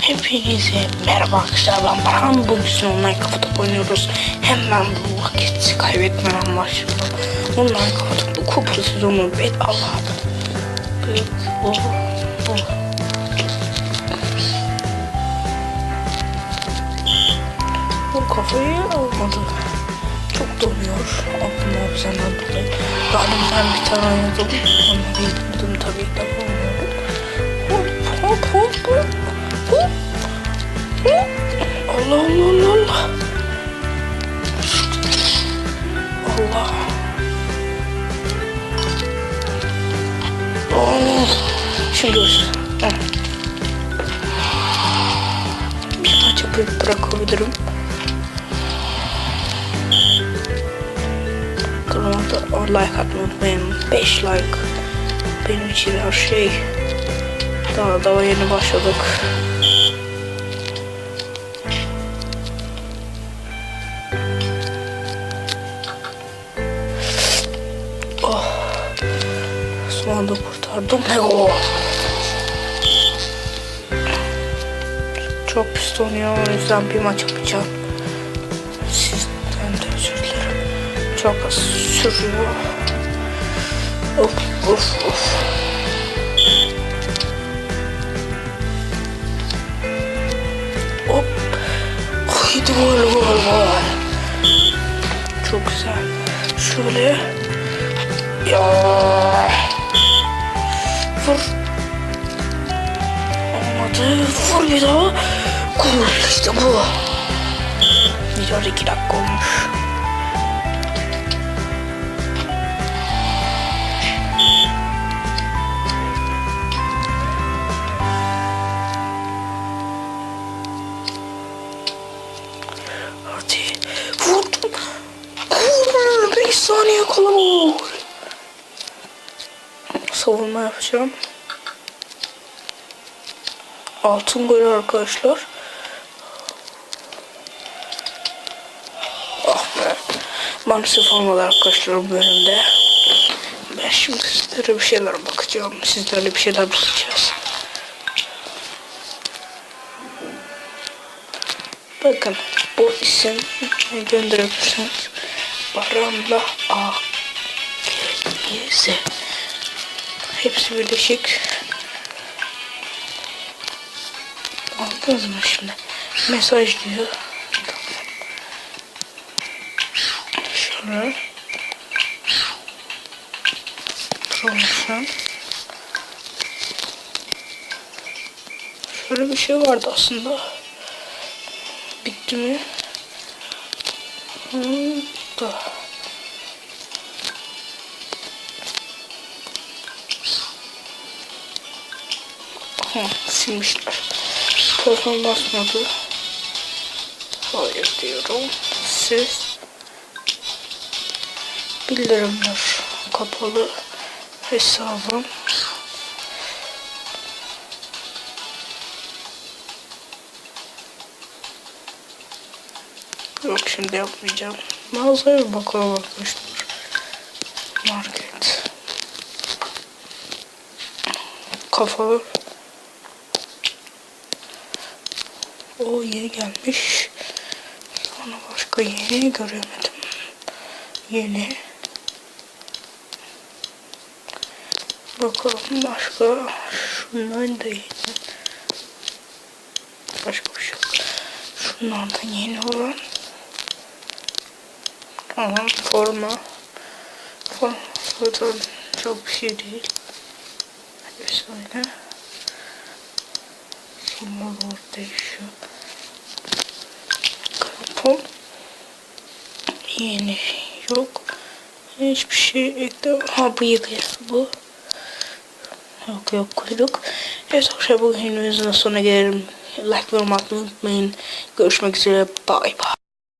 Hepinize merhaba arkadaşlar ben Baran bugün online kafa oynuyoruz. Hemen bu vakit kaybetmeden başlayalım. Online kafa topu kupa sezonu bedava Evet bu bu Bu kafayı almadı. Çok donuyor. Aklımda senden dolayı Daha bir tane oynadım. Onu bildim tabii. Ki Allah Allah Allah Allah. Allah. Oh. Şimdi görüşürüz. Heh. Bir maç yapıp bırakabilirim. Kanalıma like atmayı unutmayın. 5 like. Benim için her şey. Daha daha yeni başladık. Son anda kurtardım. Oo. Çok pis donuyor. O yüzden bir maç yapacağım. Sizden de özür dilerim. Çok az sürüyor. Of of of. Hop. Haydi gol gol gol. Çok güzel. Şöyle. Ya. Vur. Olmadı. Vur bir daha. Gol işte bu. Güzel iki dakika olmuş. Hadi. Vurdum. Vurdum. 5 saniye kala. Savunma yapacağım. Altın gol arkadaşlar. Ah be. Maalesef olmadı arkadaşlar bu bölümde. Ben şimdi sizlere bir şeyler bakacağım. Sizlerle bir şeyler bakacağız. Bakın bu isim gönderebilirsiniz. Baran'la A G. Hepsi birleşik. Aldınız mı şimdi? Mesaj diyor. Şöyle. Promotion. Şöyle bir şey vardı aslında. Bitti mi? Hmm, da. Aha, silmişler. Telefon basmadı. Hayır diyorum. Siz bildirimler kapalı hesabım. Yok şimdi yapmayacağım. Mağazaya bir bakalım arkadaşlar. Market. Kafalı. O yeni gelmiş. Sonra başka yeni göremedim. Yeni. Bakalım başka. Şundan da yeni. Başka bir şey yok. Şunlardan yeni olan. Tamam forma. Forma zaten çok bir şey değil. Hadi söyle. Simbolor değişiyor. Krampon. Yeni yok. Hiçbir şey eklem. Ha bıyık bu. Yok yok kuyruk. Evet arkadaşlar bugün videomuzun sonuna gelelim. Like ve unutmayın. Görüşmek üzere. Bye bye.